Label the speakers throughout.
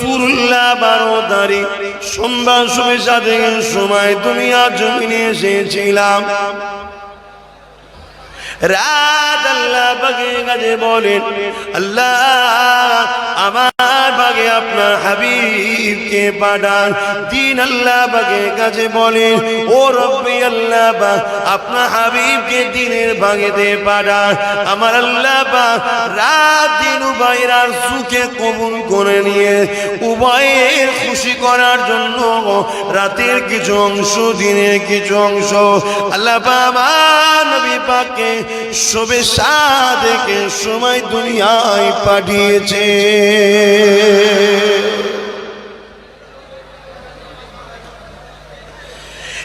Speaker 1: রসুল্লাহ সময় দুনিয়া জমিনে এসেছিলাম রাত আল্লাহ বলেন আল্লাহ আমার বাগে আপনার হাবিবকে পাঠান। দিন আল্লাহ বাগে কাজে বলেন ও রব্বি আল্লাহ বা আপনার হাবিবকে দিনের ভাগেতে পাঠান। আমার আল্লাহ বা রাত আর সুখে কবুল করে নিয়ে উভয়ের খুশি করার জন্য রাতের কিছু অংশ, দিনের কিছু অংশ আল্লাহ বা আমার নবী সাদেকে সময় দুনিয়ায় পাঠিয়েছে।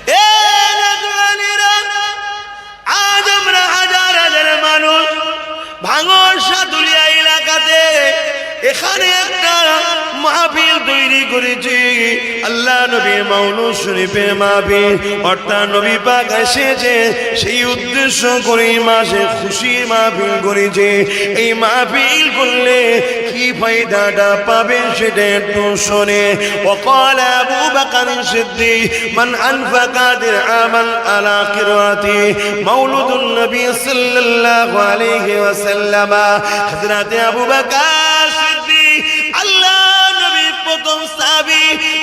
Speaker 1: এ এখানে একটা মাহফিল তৈরি করেছি আল্লাহ নবী মাউলু শরীফের মাহফিল অর্থাৎ নবী পাক এসেছে সেই উদ্দেশ্য করে এই মাসে খুশির মাহফিল করেছে এই মাহফিল করলে কি ফায়দাটা পাবে সেটা একটু শোনে وقال أبو بكر الصديق من أنفق درعما على قراءته مولد النبي صلى الله عليه وسلم حضرت أبو بكر الصديق আল্লাহ নবী নবীর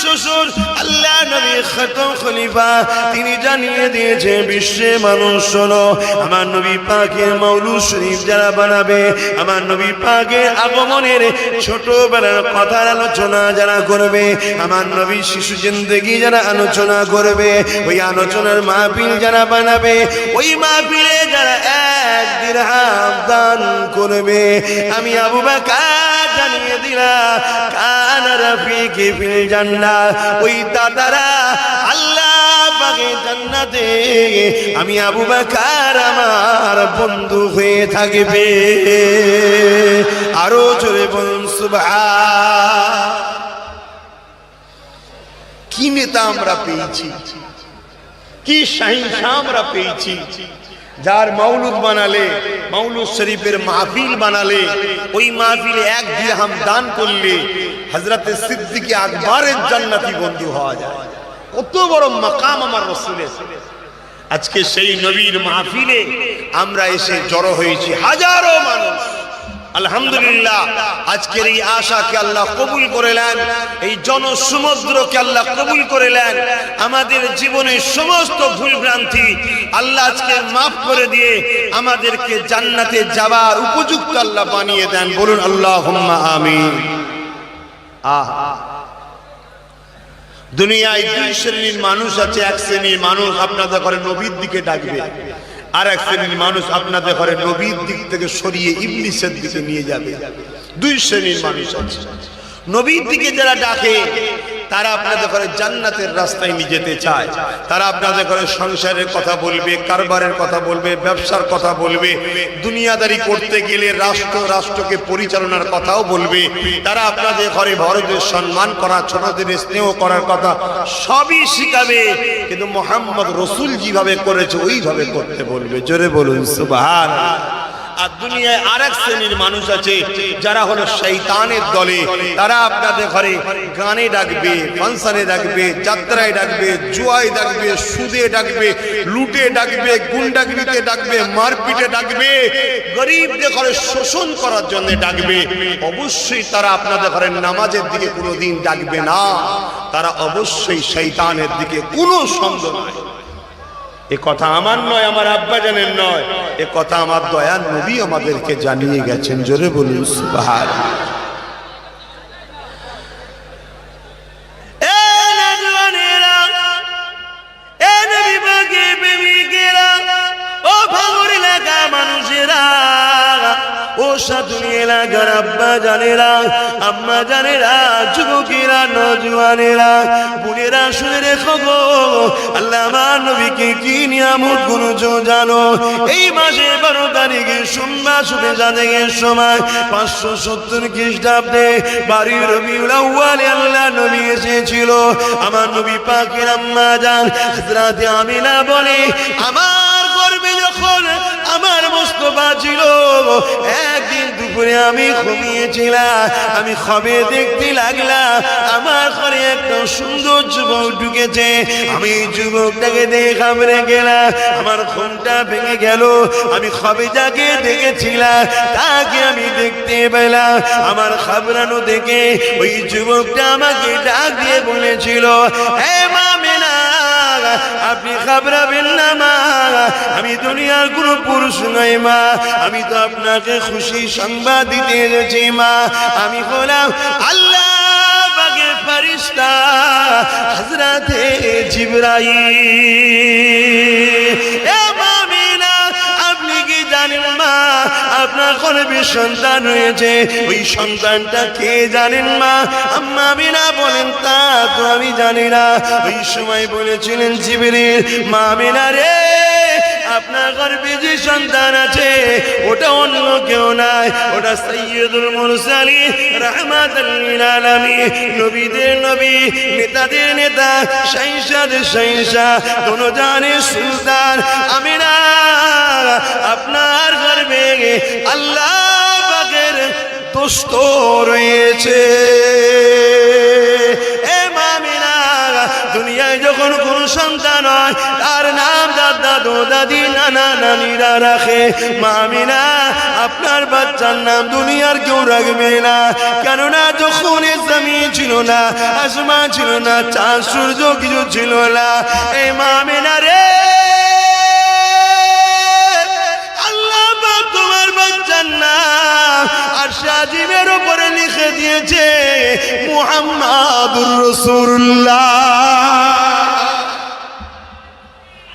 Speaker 1: শ্বশুর, আল্লাহ নবী খতম খলিফা। তিনি জানিয়ে দিয়েছে বিশ্বে মানুষ শোনো, আমার নবী পাকের মৌলুদ শরীফ যারা বানাবে, আমার নবী পাকের আগমনের ছোটবেলার কথার আলোচনা যারা করবে, আমার নবী শিশু জিন্দগি যারা আলোচনা করবে, ওই আলোচনার মাহফিল যারা বানাবে, ওই মাহফিলে যারা এক দিরহাম দান করবে। আমি আবু বাকার জানিয়ে দিলাম, কান রফিকি ফিল জান্নাত ওই দাদারা আল্লাহ পাকে জান্নাতে। আমি আবু বাকার আমার বন্ধু হয়ে থাকবে। আরও জোরে বলুন কি নেতা আমরা পেয়েছি? কি সহিংসা আমরা পেয়েছি? যার মাউলুদ বানালে মাউলুদ শরীফের মাহফিল বানালে, ওই মাহফিলে এক দিরহাম দান করলে হজরতে সিদ্দিকি আকবরের জান্নাতি বন্ধু হওয়া যায়। কত বড় মাকাম আমার রসুলের। আজকে সেই নবীর মাহফিলে আমরা এসে জড়ো হয়েছি হাজারো মানুষ। আলহামদুলিল্লাহ, আজকের এই আশাকে আল্লাহ কবুল করে নেন, এই জনসমুদ্রকে আল্লাহ কবুল করে নেন, আমাদের জীবনের সমস্ত ভুল ভ্রান্তি আল্লাহ আজকে মাফ করে দিয়ে আমাদেরকে জান্নাতে যাবার উপযুক্ত আল্লাহ বানিয়ে দেন, বলুন আল্লাহ আমিন। আহ, দুনিয়ায় দুই শ্রেণির মানুষ আছে, এক শ্রেণির মানুষ আপনাদের ঘরে নবীর দিকে ডাকবে। আর এক শ্রেণির মানুষ আপনাদের ঘরে নবীর দিক থেকে সরিয়ে ইবলিসের দিকে নিয়ে যাবে। দুই শ্রেণির মানুষ আছে। নবীর দিকে যারা ডাকে তারা আপনাদের ঘরে জান্নাতের রাস্তায় নিয়ে যেতে চায়। তারা আপনাদের ঘরে সংসারের কথা বলবে, কারবারের কথা বলবে, ব্যবসার কথা বলবে, দুনিয়াদারি করতে গেলে রাষ্ট্র, রাষ্ট্রকে পরিচালনার কথাও বলবে। তারা আপনাদের ঘরে বড়দের সম্মান করা, ছোটদের স্নেহ করার কথা সবই শিখাবে। কিন্তু মোহাম্মদ রসুল যেভাবে করেছে, ওইভাবে করতে বলবে। জোরে বলুন সুবাহান আর দুনিয়ায় আর এক শ্রেণির মানুষ আছে, যারা হলো শৈতানের দলে। তারা আপনাদের ঘরে গানে ডাকবে, ফাংশনে ডাকবে, যাত্রায় ডাকবে, জুয়ায় ডাকবে, সুদে ডাকবে, লুটে ডাকবে, গুন্ডাগিরিতে ডাকবে, মারপিটে ডাকবে, গরিবদের ঘরে শোষণ করার জন্য ডাকবে। অবশ্যই তারা আপনাদের ঘরের নামাজের দিকে কোনোদিন ডাকবে না। তারা অবশ্যই শৈতানের দিকে কোনো সন্দেহ নয় এ কথা আমার নয়, আমার আব্বা জানের নয়। এ কথা আমার দয়া নবী আমাদেরকে জানিয়ে গেছেন, জোরে বলুন সুবহান সাধুনি এলাকার আব্বা জানেরা, আম্মা জানেরা, যুবকেরা, নজওয়ানেরা বুড়েরা শুনে রেখো গো আল্লাহ আমার নবীকে কি নিয়ামতগুলো জানো? এই মাসে বারো তারিখে সোমবার, শুনে যাদের সময় পাঁচশো সত্তর খ্রিস্টাব্দে বাড়ির রবিউল আউ্বালে আল্লাহ নবী এসেছিল। আমার নবী পাকের আম্মা যান হাজরাতে আমিনা বলে, আমার গর্বে যখন আমার মোস্তফা ছিল, একদিন উপরে আমি ঘুমিয়েছিলাম আমি খবে দেখতে লাগলাম আমার ঘরে একটা সুন্দর যুবক ঢুকেছে। আমি যুবকটাকে দেখে ঘাবড়ে গেলাম আমার ঘুমটা ভেঙে গেল, আমি খবে যাকে দেখেছিলাম তাকে আমি দেখতে পেলাম আমার খাবরানো দেখে ওই যুবকটা আমাকে ডাক দিয়ে বলেছিল হে মামিনা আপনি খাবরাবেন না মা। আমি দুনিয়ার কোনো পুরুষ নই, মা। আমি তো আপনাকে খুশি সংবাদ দিতে এসেছি, মা। আমি হলাম আল্লাহ আপনি কি জানেন, মা? আপনার গর্ভে সন্তান হয়েছে ওই সন্তানটা কে জানেন, মা? আম্মা আমিনা বলেন, তা তো আমি জানি না। ওই সময় বলেছিলেন জিবরিল মা আমিনা রে আপনার গর্ভে যে সন্তান আছে, ওটা অন্য কেউ নাই। ওটা সৈয়দুল মুরসালি রহমাতুল লিল নবীদের নবী, নেতাদের নেতা শাহিনশাদের শাহিনশাহ কোন জানে সুলতান আমিনা আপনার গর্ভে আল্লাহ পাকের দোস্ত রয়েছে। দুনিয়ায় যখন কোন সন্তান হয়, তার নাম দাদা দো দাদি, নানা নানিরা রাখে। মামিনা আপনার বাচ্চার নাম দুনিয়ার কেউ রাখবে না। কেননা যখন জমি ছিল না, আসমান ছিল না, চাঁদ, সূর্য কিছু ছিল না। এই মামিনা রে আর সাজিমের উপরে লিখে দিয়েছে মুহাম্মাদুর রাসূলুল্লাহ।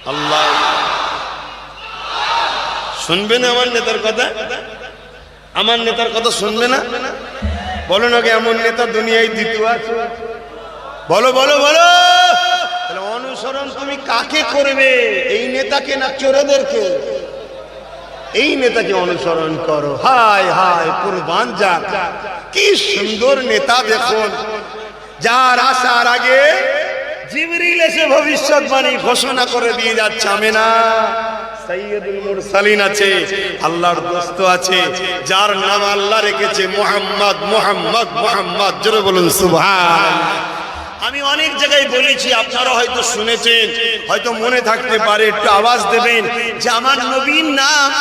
Speaker 1: আল্লাহ। শুনবে না আমার নেতার কথা? আমার নেতার কথা শুনবে না? বলো না এমন নেতা দুনিয়ায় দ্বিতীয় আছে? বলো বলো বলো। অনুসরণ তুমি কাকে করবে? এই নেতাকে না চোরেদেরকে? এই নেতাকে অনুসরণ করো। হায় হায়, কুরবান যা কি সুন্দর নেতা দেখুন। যার আসার আগে জিবরিল এসে ভবিষ্যৎবাণী ঘোষণা করে দিয়ে যাচ্ছে আমি না সৈয়দুল মুরসালিন আছে, আল্লাহর দোস্ত আছে, যার নাম আল্লাহ রেখেছে মোহাম্মদ মোহাম্মদ মোহাম্মদ। জোরে বলুন, সুবহান। আমি অনেক জায়গায় বলেছি, আপনারা হয়তো শুনেছেন, হয়তো মনে থাকতে পারে, একটু আওয়াজ দেবেন, যে আমার নবীর নাম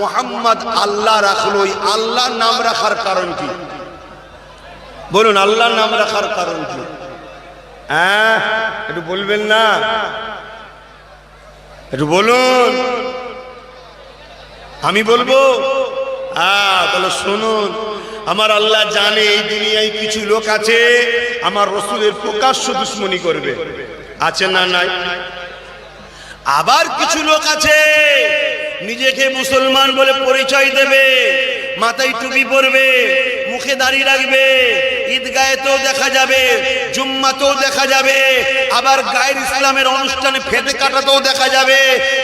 Speaker 1: মোহাম্মদ আল্লাহ রাখল। ওই আল্লাহর নাম রাখার কারণ কি? বলুন, আল্লাহর নাম রাখার কারণ কি? হ্যাঁ একটু বলবেন না? একটু বলুন। আমি বলব? হ্যাঁ তাহলে শুনুন। আমার আল্লাহ জানে এই দুনিয়ায় কিছু লোক আছে, আমার রসুলের প্রকাশ্য দুশ্মনী করবে। আছে না নাই? আবার কিছু লোক আছে, নিজেকে মুসলমান বলে পরিচয় দেবে, মাথায় টুপি পরবে, মুখে দাড়ি রাখবে ঈদগাহেতেও দেখা যাবে, জুম্মাতেও দেখা যাবে, আবার গায়ের ইসলামের অনুষ্ঠানে ফেটে কাটাতেও দেখা যাবে,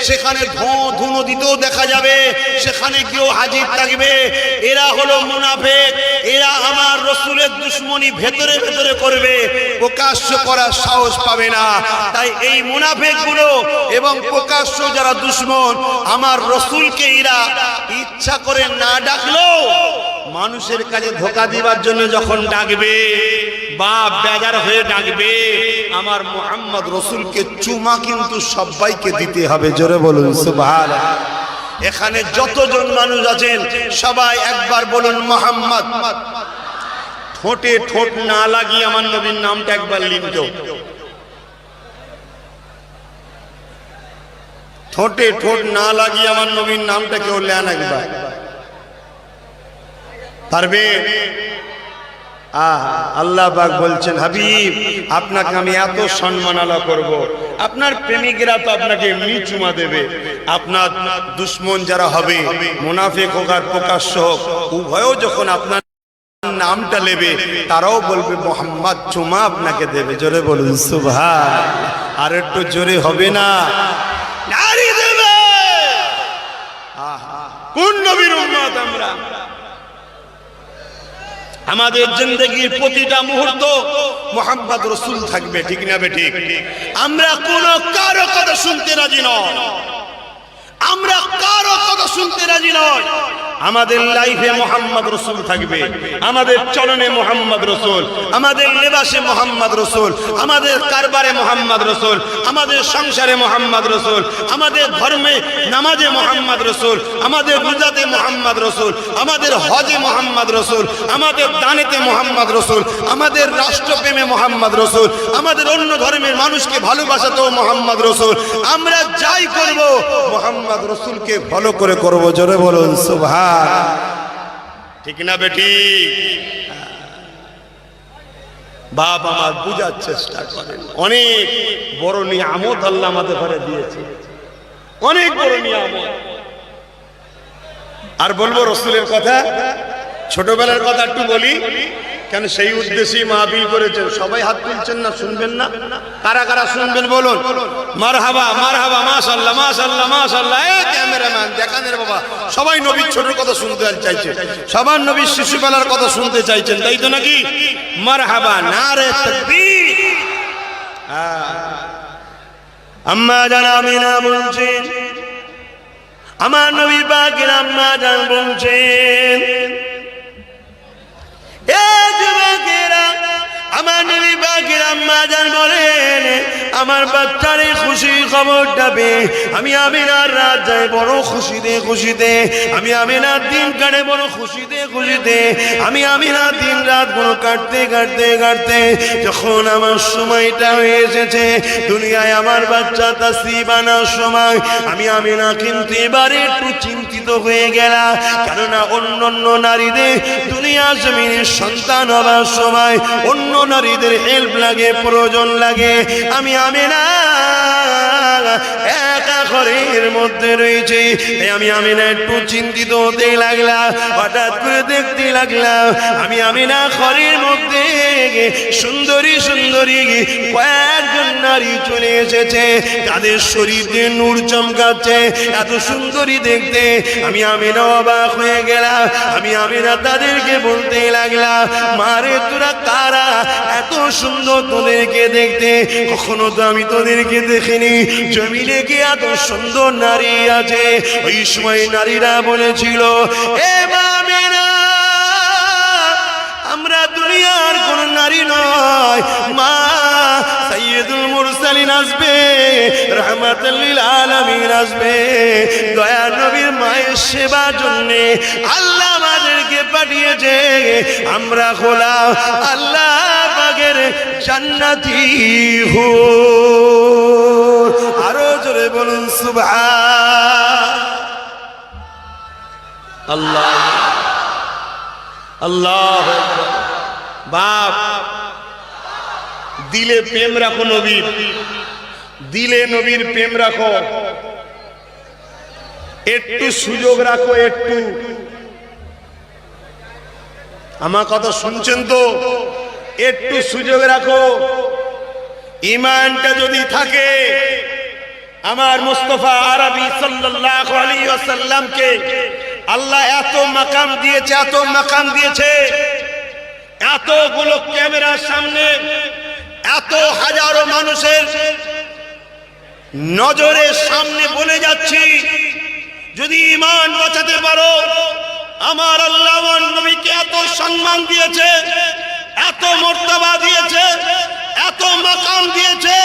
Speaker 1: সেখানে ধোঁ ধুনো দিতেও দেখা যাবে, সেখানে কেউ হাজির থাকবে। এরা হলো মুনাফেক, এরা আমার রসুলের দুশ্মনী ভেতরে ভেতরে করবে, প্রকাশ্য করার সাহস পাবে না। তাই এই মুনাফেকগুলো এবং প্রকাশ্য যারা দুশ্মন, আমার রসুলকে এরা ইচ্ছা করে না ডাকলো মানুষের কাছে ধোকা দিবার জন্য যখন ডাকবে, বা বেজার হয়ে ডাকবে, আমার মোহাম্মদ রসুলকে চুমা কিন্তু সবাইকে দিতে হবে। জোরে বলুন সুভার এখানে যতজন মানুষ আছেন, সবাই একবার বলুন, মোহাম্মদ, ঠোঁটে ঠোঁট না লাগিয়ে আমার নবীর নামটা একবার লিখত ঠোঁটে ঠোঁট না লাগিয়ে আমার নবীর নামটা কেউ লেন একবার। পারবে? আল্লাহ বলছেন, হাবিব, আপনাকে আমি এত সম্মান আলা করব। আপনার প্রেমিকরা তো আপনাকে এমনি চুমা দেবে। আপনার দুশ্মন যারা হবে, মুনাফিক হোক প্রকাশ্য হোক, উভয়ও যখন আপনার নামটা নেবে, তারাও বলবে, মোহাম্মদ চুমা আপনাকে দেবে। জোরে বলুন সুভাষ আর একটু জোরে হবে না। নারী কোন নবীর উম্মত আমরা? আমাদের জিন্দগির প্রতিটা মুহূর্ত মোহাম্মদ রসুল থাকবে, ঠিক না বে ঠিক? আমরা কোন কারও কথা শুনতে রাজি নয় আমরা কারও কথা শুনতে রাজি নয় আমাদের লাইফে মোহাম্মদ রসুল থাকবে, আমাদের চলনে মোহাম্মদ রসুল, আমাদের লেবাসে মোহাম্মদ রসুল, আমাদের কারবারে মোহাম্মদ রসুল, আমাদের সংসারে মোহাম্মদ রসুল, আমাদের ধর্মে নামাজে মোহাম্মদ রসুল, আমাদের রোজাতে মোহাম্মদ রসুল, আমাদের হজে মোহাম্মদ রসুল, আমাদের দানেতে মোহাম্মদ রসুল, আমাদের রাষ্ট্রপ্রেমে মোহাম্মদ রসুল, আমাদের অন্য ধর্মের মানুষকে ভালোবাসাতেও মোহাম্মদ রসুল। আমরা যাই করব, মোহাম্মদ রসুলকে ফলো করে করব, জোরে বলুন সুভাষ ঠিক না বেটি? বাপ আমার বুঝার চেষ্টা করেন। অনেক বড় নিয়ামত আল্লাহ আমাদের ঘরে দিয়েছে। অনেক বড় নিয়ামত। আর বলব রসুলের কথা ছোটবেলার কথা একটু বলি, কেন সেই উদ্দেশ্যেই মাহবিল করেছেন? সবাই হাত তুলছেন না, শুনবেন না? কারা কারা শুনবেন বলুন? মার হাবা মার হাবা মাশাল্লাহ মাশাল্লাহ মাশাল্লাহ। এ ক্যামেরাম্যান দেখানের বাবা। সবাই নবীর ছোটর কথা শুনতে চাইছে। সবার নবীর শিশুবেলার কথা শুনতে চাইছেন, তাই তো নাকি? মার হাবা না রে তাকবীর আম্মা জানামিনা বলছেন, আমার নবী পাকের আম্মা জান বলছেন এ যুবকেরা আমার নবী পাকের আম্মা জান বলেন আমার বাচ্চারে খুশি খবরটা পেয়ে আমি আমিনার রাত যাই বড় খুশিতে খুশিতে। আমি আমিনার দিন কাটে বড় খুশিতে খুশিতে। আমি আমিনার দিন রাত বড় কাটতে কাটতে কাটতে। যখন আমার সময়টা হয়ে এসেছে, দুনিয়ায় আমার বাচ্চা তাসিব আনার সময়, আমি আমিনা কিন্তু এবারে একটু চিন্তিত হয়ে গেলাম। কেননা অন্য অন্য নারীদের দুনিয়া জমিনের সন্তান হবার সময় অন্য নারীদের হেল্প লাগে, প্রয়োজন লাগে। আমি আমি না ঘরের মধ্যে রয়েছে। আমি আমি না একটু চিন্তিত হতে লাগলাম হঠাৎ করে দেখতে লাগলাম আমি আমি না ঘরের মধ্যে সুন্দরী সুন্দরী কয়েকজন নারী চলে এসেছে। তাদের শরীর নূর চমকাচ্ছে। এত সুন্দরী দেখতে আমি আমি না অবাক হয়ে গেলাম আমি আমি না তাদেরকে বলতে লাগলাম মারে তোরা কারা? এত সুন্দর তোদেরকে দেখতে। কখনো তো আমি তোদেরকে দেখিনি। জমিলে কি এত সুন্দর নারী আছে? ওই সময় নারীরা বলেছিল আমরা দুনিয়ার কোন নারী নয়। মা সাইয়্যিদুল মুরসালিন আসবে রহমাতুল্লিল আলামিন আসবে। দয়া নবীর মায়ের সেবার জন্য আল্লাহ আমাদেরকে পাঠিয়েছে। আমরা খোলা আল্লাহ পাকের জান্নাতি হো আরও জোরে বলুন, সুবহান। আল্লাহ। আল্লাহ। বাপ। দিলে প্রেম রাখো নবীর। দিলে নবীর প্রেম রাখো। একটু সুযোগ রাখো, একটু। আমার কথা শুনছেন তো? একটু সুযোগ রাখো। ইমানটা যদি থাকে, আমার মুস্তফা আরবি সাল্লাল্লাহু আলাইহি ওয়াসাল্লামকে আল্লাহ এত মাকাম দিয়েছে, এত মাকাম দিয়েছে। এতগুলো ক্যামেরার সামনে এত হাজারো মানুষের নজরের সামনে বলে যাচ্ছি, যদি ইমান বাঁচাতে পারো, আমার আল্লাহ নবীকে এত সম্মান দিয়েছে, এত মর্তবা দিয়েছে, এত মাকাম দিয়েছে।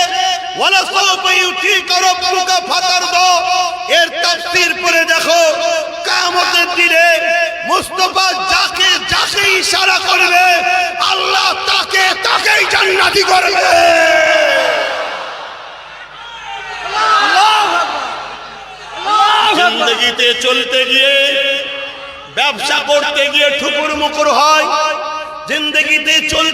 Speaker 1: এর তাফসীর পড়ে দেখো কিয়ামতের দিনে মুস্তাফা যাকে ইশারা করবে, আল্লাহ তাকে, তাকেই জান্নাতি করবে। জিন্দগিতে চলতে গিয়ে, ব্যবসা করতে গিয়ে ঠুকুর মুকুর হয়, জিন্দগিতে চলতে